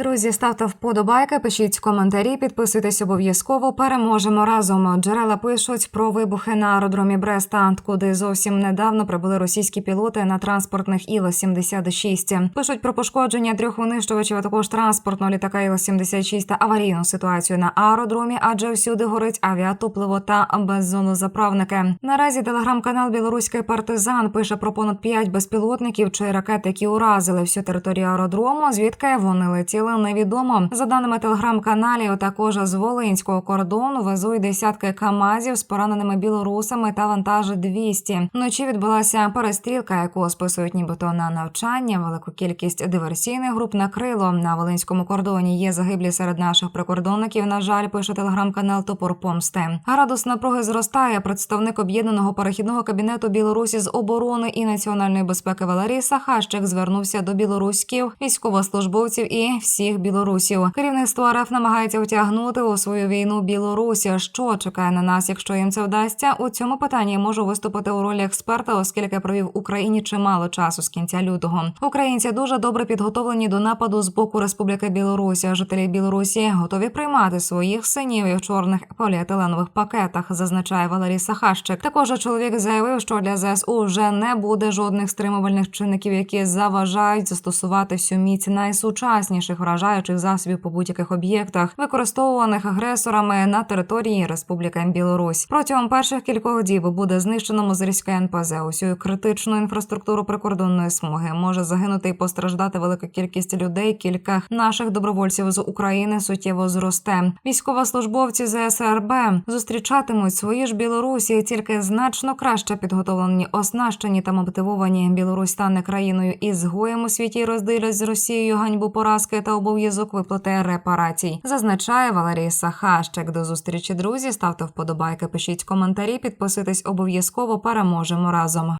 друзі, ставте вподобайки, пишіть коментарі, підписуйтесь обов'язково. Переможемо разом. Джерела пишуть про вибухи на аеродромі Бреста, куди зовсім недавно прибули російські пілоти на транспортних Іл-76. Пишуть про пошкодження трьох винищувачів, а також транспортного літака Іл-76 та аварійну ситуацію на аеродромі, адже всюди горить авіатопливо та беззонозаправники. Наразі телеграм-канал Білоруський партизан пише про понад п'ять безпілотників чи ракет, які уразили всю територію аеродрому. Звідки вони летіли, невідомо. За даними телеграм-каналів, також з Волинського кордону везуть десятки камазів з пораненими білорусами та вантажі 200. Вночі відбулася перестрілка, яку списують нібито на навчання. Велику кількість диверсійних груп накрило на волинському кордоні. Є загиблі серед наших прикордонників. На жаль, пише телеграм-канал Топор Помсти. Градус напруги зростає. Представник об'єднаного перехідного кабінету Білорусі з оборони і національної безпеки Валерій Сахащик звернувся до білоруських військовослужбовців і всіх білорусів. Керівництво РФ намагається втягнути у свою війну Білорусі. Що чекає на нас, якщо їм це вдасться? У цьому питанні можу виступити у ролі експерта, оскільки провів в Україні чимало часу з кінця лютого. Українці дуже добре підготовлені до нападу з боку Республіки Білорусі. Жителі Білорусі готові приймати своїх синів і в чорних поліетиленових пакетах, зазначає Валерій Сахащик. Також чоловік заявив, що для ЗСУ вже не буде жодних стримувальних чинників, які заважають застосувати всю міць найсучасніших вражаючих засобів по будь-яких об'єктах, використовуваних агресорами на території Республіки Білорусь. Протягом перших кількох діб буде знищено Мозирське НПЗ, усю критичну інфраструктуру прикордонної смуги. Може загинути і постраждати велика кількість людей. Кілька наших добровольців з України суттєво зросте. Військовослужбовці ЗСРБ зустрічатимуть свої ж Білорусі, тільки значно краще підготовлені, оснащені та мотивовані. Білорусь стане країною ізгоєм у світі розділять з Росією ганьбу поразки та обов'язок виплати репарацій. Зазначає Валерій Сахащик. До зустрічі, друзі. Ставте вподобайки, пишіть коментарі, підписуйтесь обов'язково. Переможемо разом.